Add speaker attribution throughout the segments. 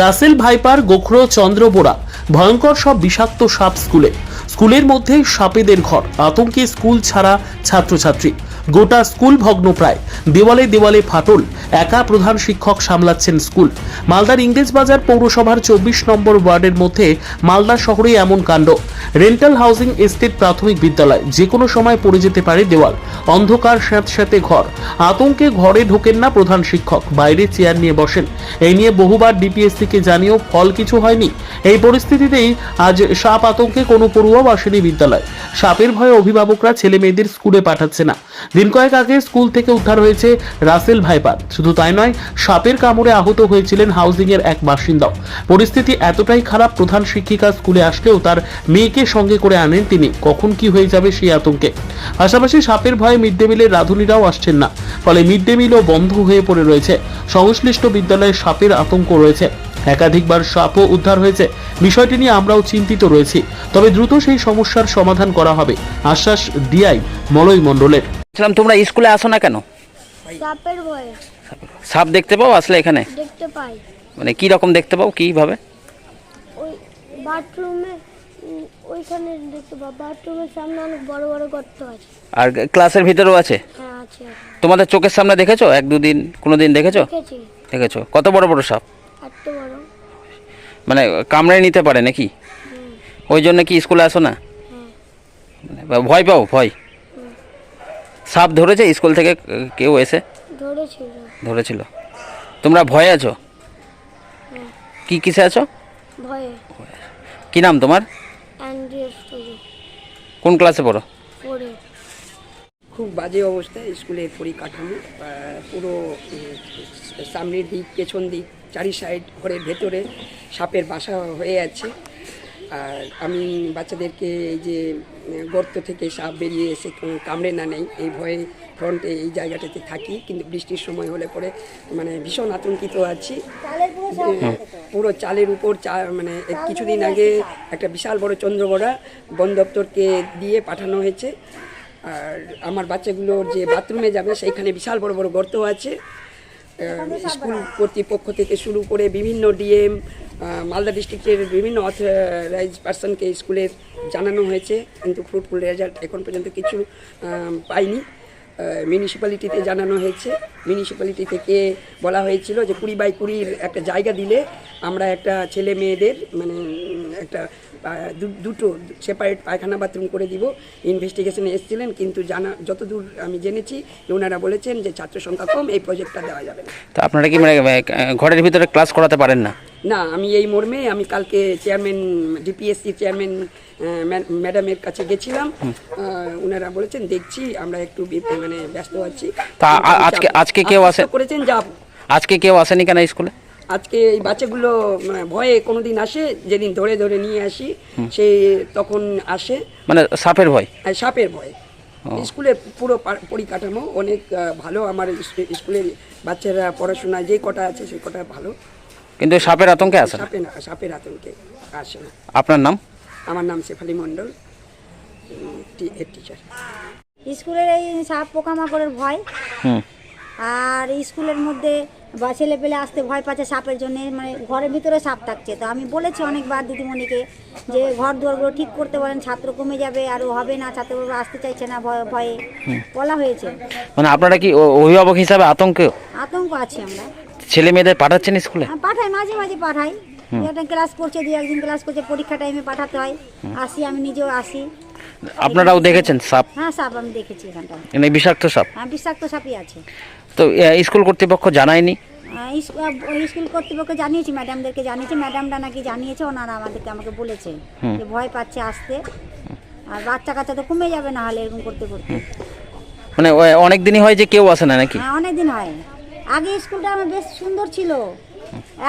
Speaker 1: Russell viper, গোখরো, চন্দ্রবোরা, ভয়ঙ্কর সব বিষাক্ত সাপ স্কুলে। স্কুলের মধ্যে সাপেদের ঘর, আতঙ্কে স্কুল ছাড়া ছাত্রছাত্রী। গোটা স্কুল ভগ্ন প্রায়। দেওয়ালে দেওয়ালে ফাটল, একা প্রধান শিক্ষক সামলাচ্ছেন স্কুল। মালদার ইংরেজবাজার পৌরসভার চব্বিশ নম্বর ওয়ার্ডের মধ্যে মালদা শহরে এমন কাণ্ড। রেন্টাল হাউজিং এস্টেট প্রাথমিক বিদ্যালয় যে কোনো সময় পড়ে যেতে পারে দেওয়াল। অন্ধকার স্যাঁতস্যাঁতে ঘর। আতঙ্কে ঘরে ঢোকেন না প্রধান শিক্ষক, বাইরে চেয়ার নিয়ে বসেন। এই নিয়ে বহুবার ডিপিএসসিকে জানিয়েও ফল কিছু হয়নি। এই পরিস্থিতিতেই আজ সাপ আতঙ্কে কোনো পড়ুয়াও আসেনি বিদ্যালয়। সাপের ভয়ে অভিভাবকরা ছেলে মেয়েদের স্কুলে পাঠাচ্ছে না। দিন কয়েক আগে স্কুল থেকে উদ্ধার হয়েছে রাসেল ভাইপার। শুধু তাই নয়, সাপের কামড়ে আহত হয়েছিলেন হাউজিং এর এক বাসিন্দাও পরিস্থিতি এতটাই খারাপ, প্রধান শিক্ষিকা স্কুলে আসলেও তার মেয়েকে সঙ্গে করে আনেন তিনি। কখন কি হয়ে যাবে সেই আতঙ্কে? পাশাপাশি সাপের ভয়ে মিড ডে মিলের রাঁধুনিরাও আসছেন না। ফলে মিড ডে মিলও বন্ধ হয়ে পড়ে রয়েছে। সংশ্লিষ্ট বিদ্যালয়ে সাপের আতঙ্ক রয়েছে। একাধিকবার সাপও উদ্ধার হয়েছে। বিষয়টি নিয়ে আমরাও চিন্তিত রয়েছি। তবে দ্রুত সেই সমস্যার সমাধান করা হবে। আশ্বাস ডিআই মলয় মণ্ডলের।
Speaker 2: বলছিলাম তোমরা স্কুলে আসো না কেন?
Speaker 3: সাপের ভয়ে।
Speaker 2: সাপ দেখতে পাও আসলে এখানে?
Speaker 3: দেখতে পাই।
Speaker 2: মানে কি রকম দেখতে পাও কীভাবে?
Speaker 3: ওই বাথরুমে ওইখানে দেখতে পাই বাথরুমের সামনে অনেক বড় বড় গর্ত আছে।
Speaker 2: আর ক্লাসের ভিতরেও আছে?
Speaker 3: হ্যাঁ আছে
Speaker 2: তোমাদের চোখের সামনে দেখেছ? এক দুদিন কোনো দিন দেখেছ?
Speaker 3: দেখেছি।
Speaker 2: দেখেছ? কত বড় বড় সাপ?
Speaker 3: এত বড়।
Speaker 2: মানে কামড়ে নিতে পারে নাকি? ওই জন্য কি স্কুলে আসো না? মানে ভয় পাও ভয়? সাপ ধরেছে? স্কুল থেকে কেউ এসে?
Speaker 3: ধরেছিল।
Speaker 2: ধরেছিল। তোমরা ভয়ে আছো? কি কিসে আছো?
Speaker 3: ভয়ে।
Speaker 2: কি নাম তোমার? কোন ক্লাসে পড়ো?
Speaker 4: খুব বাজে অবস্থায় স্কুলে পরিকাঠামো পুরো সামনের দিক পেছন দিক চারি সাইড ঘরের ভেতরে সাপের বাসা হয়ে আছে। আর আমি বাচ্চাদেরকে এই যে গর্ত থেকে সাপ বেরিয়ে এসে কামড়ে না নেই এই ভয়ে ফ্রন্টে এই জায়গাটাতে থাকি কিন্তু বৃষ্টির সময় হলে পরে মানে ভীষণ আতঙ্কিত আছি। পুরো চালের উপর চা মানে কিছুদিন আগে একটা বিশাল বড় চন্দ্রবড়া বন দপ্তরকে দিয়ে পাঠানো হয়েছে। আর আমার বাচ্চাগুলোর যে বাথরুমে যাবে সেইখানে বিশাল বড় বড় গর্ত আছে। স্কুল কর্তৃপক্ষ থেকে শুরু করে বিভিন্ন ডিএম মালদা ডিস্ট্রিক্টের বিভিন্ন অথরাইজ পার্সনকে স্কুলের জানানো হয়েছে, কিন্তু ফ্রুটফুল রেজাল্ট এখন পর্যন্ত কিছু পাইনি। মিউনিসিপ্যালিটিতে জানানো হয়েছে। মিউনিসিপ্যালিটি থেকে বলা হয়েছিল যে কুড়ি বাই কুড়ির একটা জায়গা দিলে আমরা একটা ছেলে মেয়েদের মানে একটা দুটো সেপারেট পায়খানা বাথরুম করে দিব। ইনভেস্টিগেশনে এসেছিলেন, কিন্তু জানা, যতদূর আমি জেনেছি, ওনারা বলেছেন যে ছাত্র সংখ্যা কম, এই প্রজেক্টটা দেওয়া যাবে
Speaker 2: তো আপনারা কি মানে ঘরের ভিতরে ক্লাস করাতে পারেন না?
Speaker 4: না আমি এই মর্মে আমি কালকে চেয়ারম্যান ডিপিএসসি চেয়ারম্যান ম্যাডামের কাছে গেছিলাম। ওনারা বলেছেন দেখছি আমরা একটু মানে ব্যস্ত আছি।
Speaker 2: তা আজকে- আজকে কেউ আসে-
Speaker 4: করেছেন যা
Speaker 2: আজকে কেউ আসেনি কেন স্কুলে?
Speaker 4: আজকে এই বাচ্চাগুলো মানে ভয়ে কোনোদিন আসে যেদিন ধরে ধরে নিয়ে আসি সে তখন আসে।
Speaker 2: মানে সাপের ভয়?
Speaker 4: আর সাপের ভয়। স্কুলের পুরো পরিকাঠামো অনেক ভালো। আমার স্কুলের বাচ্চারা পড়াশোনা যে কটা আছে সেই কটা ভালো।
Speaker 2: কিন্তু সাপের আতঙ্কে আসে না
Speaker 4: সাপে না সাপের আতঙ্কে আসে না।
Speaker 2: আপনার নাম?
Speaker 4: আমার নাম শেফালি মণ্ডল টিচার
Speaker 5: স্কুলের এই সাপ পোকামাকড়ের ভয়। আর স্কুলের মধ্যে বা ছেলে পেলে আসতে ভয় পাচ্ছে সাপের জন্য মানে ঘরের ভিতরে সাপ থাকছে। তো আমি বলেছি অনেকবার দিদিমণিকে যে ঘর দুয়ারগুলো ঠিক করতে বলেন ছাত্র কমে যাবে আর হবে না ছাত্রগুলো আসতে চাইছে না ভয়ে ভয়ে। বলা হয়েছে।
Speaker 2: মানে আপনারা কি অভিভাবক হিসাবে আতঙ্ক
Speaker 5: আতঙ্ক আছে আমরা।
Speaker 2: ছেলে মেয়েদের পাঠাচ্ছেন স্কুলে?
Speaker 5: আমি পাঠাই মাঝে মাঝে পাঠাই। একটা ক্লাস করছে দু একদিন ক্লাস করছে পরীক্ষা টাইমে পাঠাতে হয়। আসি আমি নিজেও আসি।
Speaker 2: আপনারাও দেখেছেন সাপ?
Speaker 5: হ্যাঁ সাপ আমি দেখেছি এখানটা
Speaker 2: মানে বিষাক্ত সাপ?
Speaker 5: হ্যাঁ বিষাক্ত সাপই আছে।
Speaker 2: তো স্কুল কর্তৃপক্ষ জানায়নি?
Speaker 5: স্কুল কর্তৃপক্ষ জানিয়েছি ম্যাডামদেরকে জানিয়েছি। ম্যাডামরা নাকি জানিয়েছে ওনারা আমাদেরকে আমাকে বলেছে যে ভয় পাচ্ছে আসতে। আর বাচ্চা কাচ্চা তো কমে যাবে না হলে এরকম করতে করতে।
Speaker 2: মানে অনেক দিনই হয় যে কেউ আসে না নাকি?
Speaker 5: হ্যাঁ অনেক দিন হয়। আগে স্কুলটা আমার বেশ সুন্দর ছিল।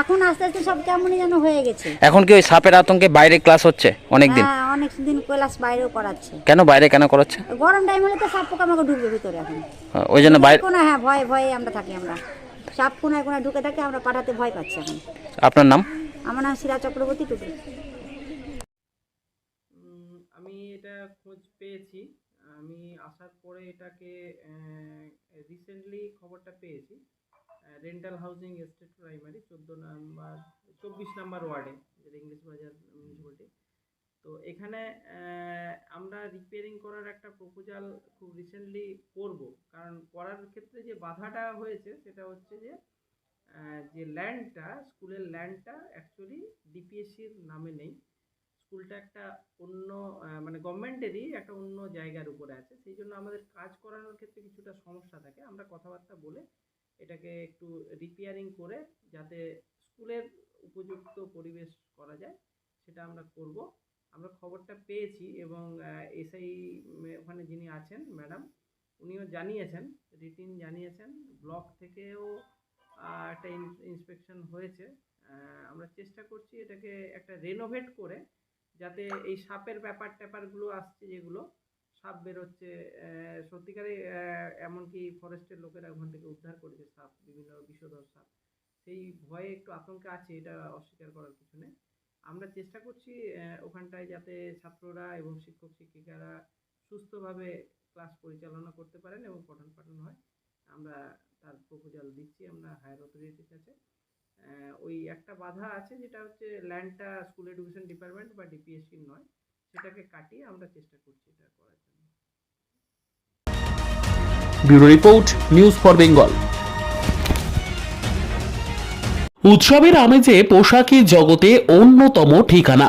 Speaker 5: এখন আস্তে আস্তে সব কেমনই যেন হয়ে গেছে।
Speaker 2: এখন কি ওই সাপের আতঙ্কে বাইরে ক্লাস হচ্ছে অনেক দিন
Speaker 5: হ্যাঁ অনেক দিন ক্লাস বাইরেও করাচ্ছে।
Speaker 2: কেন বাইরে কেন করাচ্ছে?
Speaker 5: গরম টাইম হলে তো সাপ পোকা আমাকে ঢুকবে ভিতরে এখন।
Speaker 2: ওই জন্য বাইরে
Speaker 5: কোনো হ্যাঁ ভয়ে ভয়ে আমরা থাকি আমরা। সাপ কোনায় কোনায় ঢুকে থাকে আমরা পাঠাতে ভয় পাচ্ছি এখন।
Speaker 2: আপনার নাম?
Speaker 5: আমার নাম শিরা চক্রবর্তী টুটু।
Speaker 6: আমি এটা খোঁজ পেয়েছি। আমি আসার পরে এটাকে রিসেন্টলি খবরটা পেয়েছি। রেন্টাল হাউজিং এস্টেট প্রাইমারি, চোদ্দ নাম্বার, চব্বিশ নাম্বার ওয়ার্ডে, যেটা ইংলিশ বাজার মিউনিসিপ্যালিটি তো এখানে আমরা রিপেয়ারিং করার একটা প্রপোজাল খুব রিসেন্টলি করব। কারণ করার ক্ষেত্রে যে বাধাটা হয়েছে, সেটা হচ্ছে যে যে ল্যান্ডটা স্কুলের ল্যান্ডটা অ্যাকচুয়ালি ডিপিএসসির নামে নেই। স্কুলটা একটা অন্য মানে গভর্নমেন্টেরই একটা অন্য জায়গার উপরে আছে। সেই জন্য আমাদের কাজ করানোর ক্ষেত্রে কিছুটা সমস্যা থাকে। আমরা কথাবার্তা বলে এটাকে একটু রিপেয়ারিং করে যাতে স্কুলের উপযুক্ত পরিবেশ করা যায়, সেটা আমরা করব। আমরা খবরটা পেয়েছি এবং এসআই ওখানে যিনি আছেন, ম্যাডাম, উনিও জানিয়েছেন, রিটিন জানিয়েছেন, ব্লক থেকেও একটা ইন্সপেকশন হয়েছে। আমরা চেষ্টা করছি এটাকে একটা রেনোভেট করে, যাতে এই সাপের ব্যাপার ট্যাপারগুলো আসছে যেগুলো সাপ বেরোচ্ছে সত্যিকারে এমনকি ফরেস্টের লোকেরা ওখান থেকে উদ্ধার করেছে সাপ, বিভিন্ন বিষধর সাপ। সেই ভয়ে একটু আতঙ্কে আছে, এটা অস্বীকার করার কিছু নেই। আমরা চেষ্টা করছি ওখানটায় যাতে ছাত্ররা এবং শিক্ষক, শিক্ষিকারা সুস্থভাবে ক্লাস পরিচালনা করতে পারেন এবং পঠন পাঠন হয়। আমরা তার প্রপোজাল দিচ্ছি, আমরা হায়ার অথরিটির কাছে ওই একটা বাধা আছে যেটা হচ্ছে ল্যান্ডটা স্কুল এডুকেশন ডিপার্টমেন্ট বা ডিপিএসসির নয়, সেটাকে কাটিয়ে আমরা চেষ্টা করছি এটা করার জন্য।
Speaker 1: Bureau report news for Bengal. উৎসবের আমেজে পোশাকি জগতে অন্যতম ঠিকানা।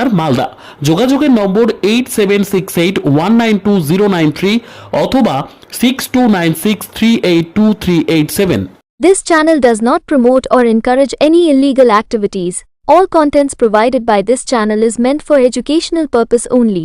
Speaker 1: বাজার মালদা যোগাযোগের নম্বর eight seven six eight one nine two zero nine three অথবা six two nine six three eight two three eight seven
Speaker 7: This channel does not promote or encourage any illegal activities. All contents provided by this channel is meant for educational purpose only.